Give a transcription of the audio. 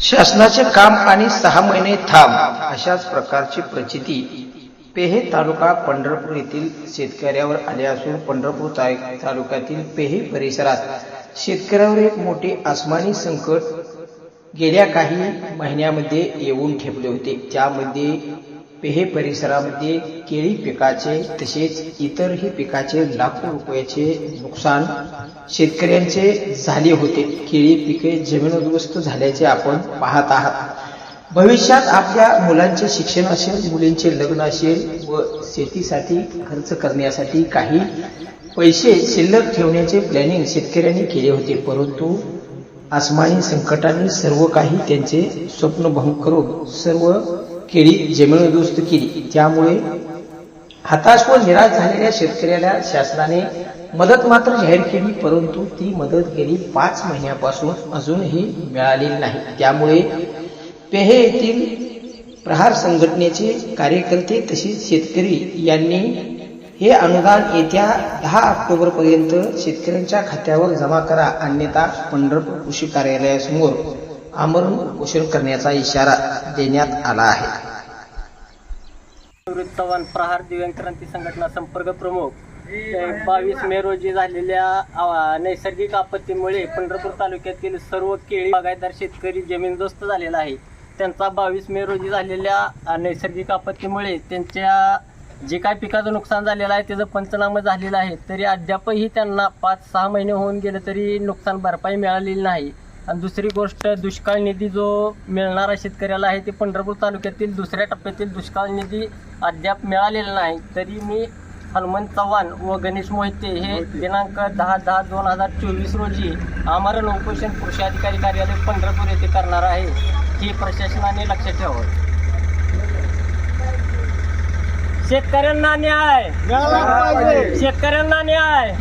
शासनाचे काम आणि सहा महिने थांब अशाच प्रकारची प्रचिती पेहे तालुका पंढरपूर येथील शेतकऱ्यावर आले असून पंढरपूर तालुक्यातील पेहे परिसरात शेतकऱ्यावर एक मोठे आसमानी संकट गेल्या काही महिन्यामध्ये येऊन ठेपले होते. त्यामध्ये पेहे परिसरामध्ये केळी पिकाचे तसेच इतरही पिकाचे लाखो रुपयाचे नुकसान शेतकऱ्यांचे झाले होते. केळी पिके जमीनोद्ध्वस्त झाल्याचे आपण पाहत आहात. भविष्यात आपल्या मुलांचे शिक्षण असेल मुलींचे लग्न असेल व शेतीसाठी खर्च करण्यासाठी काही पैसे शिल्लक ठेवण्याचे प्लॅनिंग शेतकऱ्यांनी केले होते. परंतु आसमानी संकटाने सर्व काही त्यांचे स्वप्न भंग करून सर्व केळी जमीनदोस्त केली. त्यामुळे हताश व निराश झालेल्या शेतकऱ्याला शासनाने मदत मात्र जाहीर केली परंतु ती मदत गेली पाच महिन्यापासून अजूनही मिळालेली नाही. त्यामुळे पेहे येथील प्रहार संघटनेचे कार्यकर्ते तसेच शेतकरी यांनी हे अनुदान येत्या दहा ऑक्टोबर पर्यंत शेतकऱ्यांच्या खात्यावर जमा करा अन्यथा पंढरपूर कृषी कार्यालयासमोर आमरण उपोषण करण्याचा इशारा देण्यात आला आहे. निवृत्त चव्हाण प्रहार दिव्यांग क्रांती संघटना संपर्क प्रमुख. बावीस मे रोजी झालेल्या नैसर्गिक आपत्तीमुळे पंढरपूर तालुक्यातील सर्व केळी बागायतदार शेतकरी जमीनदोस्त झालेला आहे. त्यांचा बावीस मे रोजी झालेल्या नैसर्गिक आपत्तीमुळे त्यांच्या जे काय पिकाचं नुकसान झालेलं आहे त्याचं पंचनामा झालेलं आहे. तरी अद्यापही त्यांना पाच सहा महिने होऊन गेले तरी नुकसान भरपाई मिळालेली नाही. आणि दुसरी गोष्ट दुष्काळ निधी जो मिळणारा शेतकऱ्याला आहे ते पंढरपूर तालुक्यातील दुसऱ्या टप्प्यातील दुष्काळ निधी अद्याप मिळालेला नाही. तरी मी हनुमंत चव्हाण व गणेश मोहिते हे दिनांक दहा दहा दोन हजार चोवीस रोजी आमरण उपोषण कृषी अधिकारी कार्यालय पंढरपूर येथे करणार आहे. ही प्रशासनाने लक्षात ठेवावं. शेतकऱ्यांना न्याय. शेतकऱ्यांना न्याय.